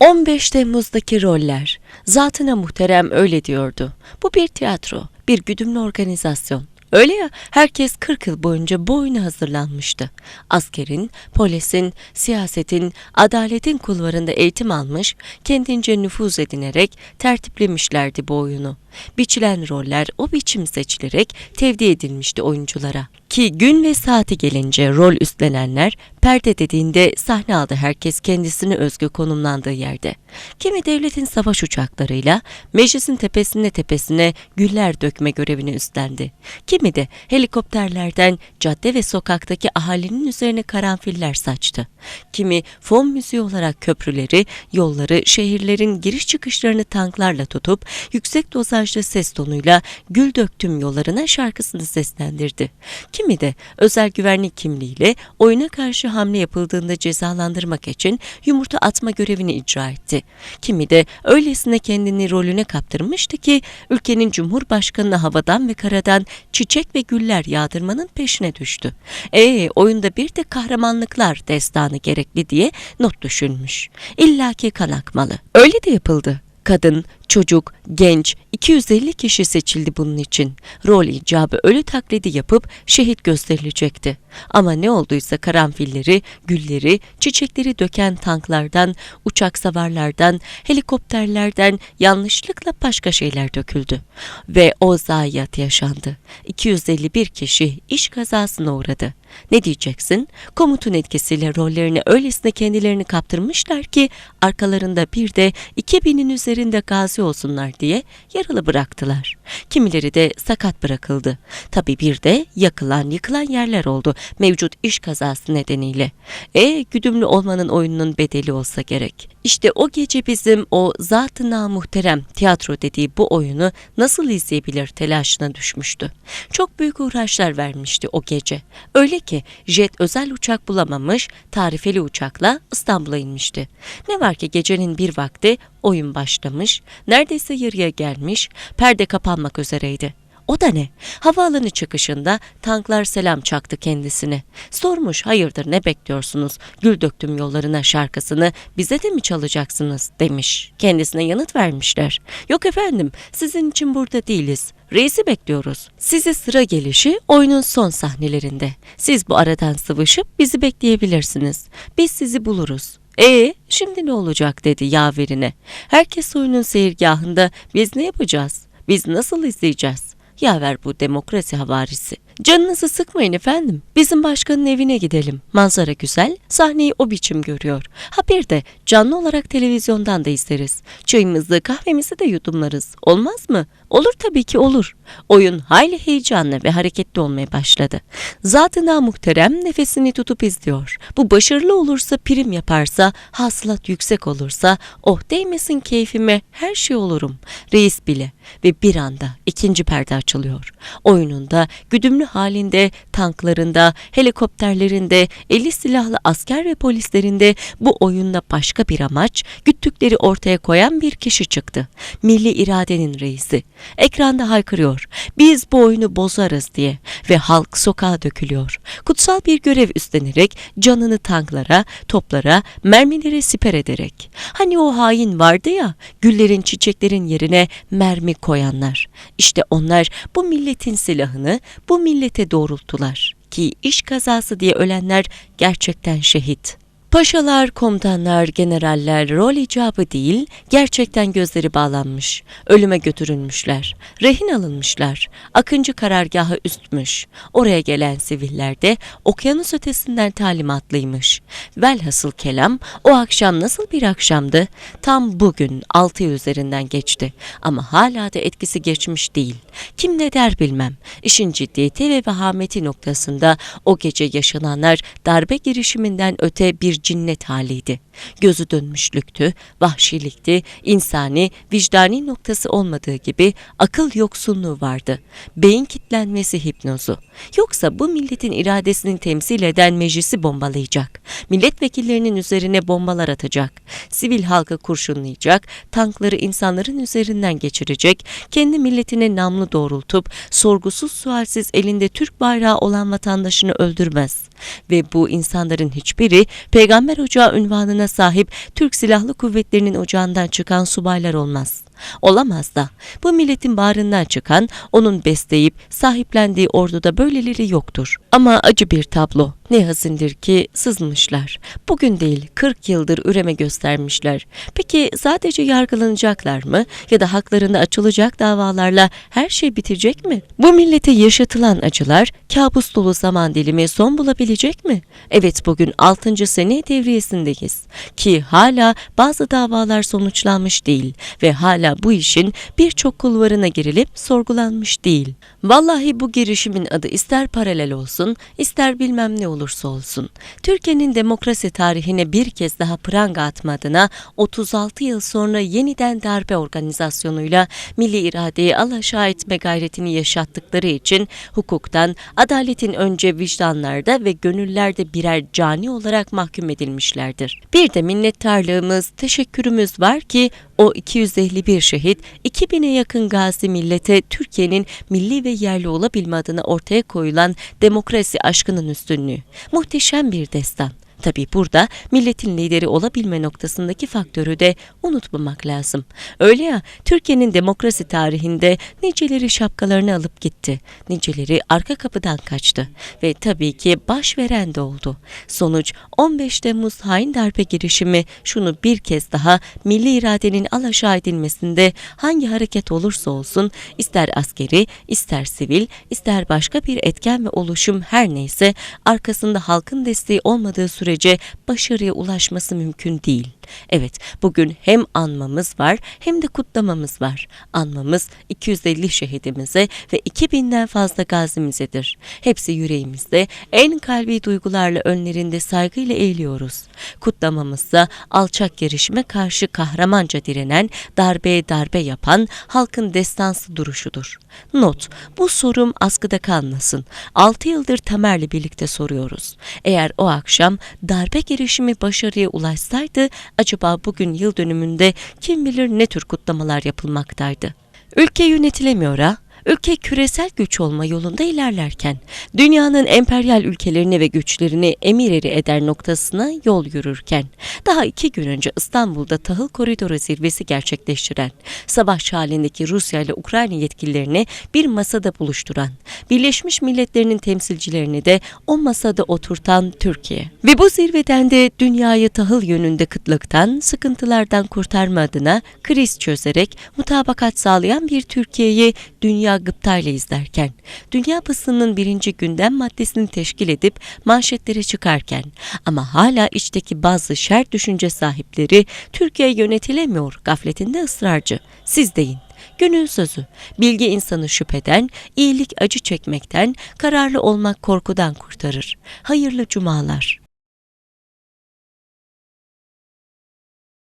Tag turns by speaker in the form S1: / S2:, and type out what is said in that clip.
S1: 15 Temmuz'daki roller. Zatına muhterem öyle diyordu. Bu bir tiyatro, bir güdümlü organizasyon. Öyle ya, herkes 40 yıl boyunca bu oyuna hazırlanmıştı. Askerin, polisin, siyasetin, adaletin kulvarında eğitim almış, kendince nüfuz edinerek tertiplemişlerdi bu oyunu. Biçilen roller o biçim seçilerek tevdi edilmişti oyunculara. Ki gün ve saati gelince rol üstlenenler perde dediğinde sahne aldı herkes kendisine özgü konumlandığı yerde. Kimi devletin savaş uçaklarıyla meclisin tepesine tepesine güller dökme görevini üstlendi. Kimi de helikopterlerden cadde ve sokaktaki ahalinin üzerine karanfiller saçtı. Kimi fon müziği olarak köprüleri, yolları, şehirlerin giriş çıkışlarını tanklarla tutup yüksek dozajlı ses tonuyla gül döktüm yollarına şarkısını seslendirdi. Kimi de özel güvenlik kimliğiyle oyuna karşı hamle yapıldığında cezalandırmak için yumurta atma görevini icra etti. Kimi de öylesine kendini rolüne kaptırmıştı ki ülkenin cumhurbaşkanına havadan ve karadan çiçek ve güller yağdırmanın peşine düştü. E oyunda bir de kahramanlıklar destanı gerekli diye not düşünmüş. İlla ki kan akmalı. Öyle de yapıldı. Kadın, çocuk, genç 250 kişi seçildi bunun için. Rol icabı ölü taklidi yapıp şehit gösterilecekti. Ama ne olduysa karanfilleri, gülleri, çiçekleri döken tanklardan, uçak savarlardan, helikopterlerden yanlışlıkla başka şeyler döküldü. Ve o zayiat yaşandı. 251 kişi iş kazasına uğradı. Ne diyeceksin? Komutun etkisiyle rollerini öylesine kendilerini kaptırmışlar ki arkalarında bir de 2000'in üzerinde gazi olsunlar diye yaralı bıraktılar. Kimileri de sakat bırakıldı. Tabii bir de yakılan yıkılan yerler oldu mevcut iş kazası nedeniyle. E güdümlü olmanın oyununun bedeli olsa gerek. İşte o gece bizim o zat-ı muhterem tiyatro dediği bu oyunu nasıl izleyebilir telaşına düşmüştü. Çok büyük uğraşlar vermişti o gece. Öyle ki jet özel uçak bulamamış, tarifeli uçakla İstanbul'a inmişti. Ne var ki gecenin bir vakti oyun başlamış, neredeyse yarıya gelmiş, perde kapanmak üzereydi. O da ne? Havaalanı çıkışında tanklar selam çaktı kendisine. Sormuş hayırdır ne bekliyorsunuz? Gül döktüm yollarına şarkısını bize de mi çalacaksınız demiş. Kendisine yanıt vermişler. Yok efendim sizin için burada değiliz. Reisi bekliyoruz. Size sıra gelişi oyunun son sahnelerinde. Siz bu aradan sıvışıp bizi bekleyebilirsiniz. Biz sizi buluruz. E şimdi ne olacak dedi yaverine. Herkes oyunun seyirgahında biz ne yapacağız? Biz nasıl izleyeceğiz? Yaver bu demokrasi havarisi. Canınızı sıkmayın efendim. Bizim başkanın evine gidelim. Manzara güzel, sahneyi o biçim görüyor. Ha bir de canlı olarak televizyondan da izleriz. Çayımızı, kahvemizi de yudumlarız. Olmaz mı? Olur tabii ki olur. Oyun hayli heyecanlı ve hareketli olmaya başladı. Zatına muhterem nefesini tutup izliyor. Bu başarılı olursa prim yaparsa, hasılat yüksek olursa, oh değmesin keyfime her şey olurum. Reis bile ve bir anda ikinci perde açılıyor. Oyununda güdümlü halinde, tanklarında, helikopterlerinde, eli silahlı asker ve polislerinde bu oyunda başka bir amaç, güttükleri ortaya koyan bir kişi çıktı. Milli iradenin reisi. Ekranda haykırıyor. Biz bu oyunu bozarız diye ve halk sokağa dökülüyor. Kutsal bir görev üstlenerek canını tanklara, toplara, mermilere siper ederek. Hani o hain vardı ya, güllerin çiçeklerin yerine mermi koyanlar. İşte onlar bu milletin silahını bu millete doğrulttular ki iş kazası diye ölenler gerçekten şehit. Paşalar, komutanlar, generaller rol icabı değil, gerçekten gözleri bağlanmış, ölüme götürülmüşler, rehin alınmışlar, akıncı karargahı üstmüş, oraya gelen siviller de okyanus ötesinden talimatlıymış. Velhasıl kelam o akşam nasıl bir akşamdı? Tam bugün altı üzerinden geçti ama hala da etkisi geçmiş değil. Kim ne der bilmem. İşin ciddiyeti ve vehameti noktasında o gece yaşananlar darbe girişiminden öte bir cinnet haliydi. Gözü dönmüşlüktü, vahşilikti, insani, vicdani noktası olmadığı gibi akıl yoksunluğu vardı. Beyin kitlenmesi hipnozu. Yoksa bu milletin iradesini temsil eden meclisi bombalayacak. Milletvekillerinin üzerine bombalar atacak. Sivil halkı kurşunlayacak, tankları insanların üzerinden geçirecek, kendi milletine namlu doğrultup sorgusuz sualsiz elinde Türk bayrağı olan vatandaşını öldürmez. Ve bu insanların hiçbiri peygamber ocağı unvanına sahip Türk Silahlı Kuvvetleri'nin ocağından çıkan subaylar olmaz. Olamaz da. Bu milletin bağrından çıkan, onun besleyip sahiplendiği orduda böyleleri yoktur. Ama acı bir tablo. Ne hazindir ki sızmışlar. Bugün değil 40 yıldır üreme göstermişler. Peki sadece yargılanacaklar mı? Ya da haklarında açılacak davalarla her şey bitecek mi? Bu millete yaşatılan acılar kabus dolu zaman dilimi son bulabilecek mi? Evet bugün 6. sene devriyesindeyiz. Ki hala bazı davalar sonuçlanmış değil ve hala bu işin birçok kulvarına girilip sorgulanmış değil. Vallahi bu girişimin adı ister paralel olsun, ister bilmem ne olursa olsun. Türkiye'nin demokrasi tarihine bir kez daha pranga atma adına 36 yıl sonra yeniden darbe organizasyonuyla milli iradeyi alaşağı etme gayretini yaşattıkları için hukuktan, adaletin önce vicdanlarda ve gönüllerde birer cani olarak mahkum edilmişlerdir. Bir de minnettarlığımız, teşekkürümüz var ki o 251 şehit, 2000'e yakın gazi millete Türkiye'nin milli ve yerli olabilme adına ortaya koyulan demokrasi aşkının üstünlüğü. Muhteşem bir destan. Tabii burada milletin lideri olabilme noktasındaki faktörü de unutmamak lazım. Öyle ya Türkiye'nin demokrasi tarihinde niceleri şapkalarını alıp gitti. Niceleri arka kapıdan kaçtı. Ve tabii ki baş veren de oldu. Sonuç 15 Temmuz hain darbe girişimi şunu bir kez daha milli iradenin alaşağı edilmesinde hangi hareket olursa olsun ister askeri, ister sivil, ister başka bir etken ve oluşum her neyse arkasında halkın desteği olmadığı sürece başarıya ulaşması mümkün değil. Evet, bugün hem anmamız var hem de kutlamamız var. Anmamız 250 şehidimize ve 2000'den fazla gazimizedir. Hepsi yüreğimizde, en kalbi duygularla önlerinde saygıyla eğiliyoruz. Kutlamamızsa alçak girişime karşı kahramanca direnen, darbeye darbe yapan halkın destansı duruşudur. Not, bu sorum askıda kalmasın. 6 yıldır Tamer'le birlikte soruyoruz. Eğer o akşam darbe girişimi başarıya ulaşsaydı acaba bugün yıl dönümünde kim bilir ne tür kutlamalar yapılmaktaydı? Ülke yönetilemiyor ha? Ülke küresel güç olma yolunda ilerlerken, dünyanın emperyal ülkelerini ve güçlerini emir eri eder noktasına yol yürürken, daha iki gün önce İstanbul'da tahıl koridoru zirvesi gerçekleştiren, savaş halindeki Rusya ile Ukrayna yetkililerini bir masada buluşturan, Birleşmiş Milletler'in temsilcilerini de o masada oturtan Türkiye. Ve bu zirveden de dünyayı tahıl yönünde kıtlıktan, sıkıntılardan kurtarma adına kriz çözerek mutabakat sağlayan bir Türkiye'yi dünya gıptayla izlerken, dünya basınının birinci gündem maddesini teşkil edip manşetlere çıkarken ama hala içteki bazı şer düşünce sahipleri Türkiye yönetilemiyor gafletinde ısrarcı. Siz deyin. Gönül sözü, bilgi insanı şüpheden, iyilik acı çekmekten, kararlı olmak korkudan kurtarır. Hayırlı cumalar.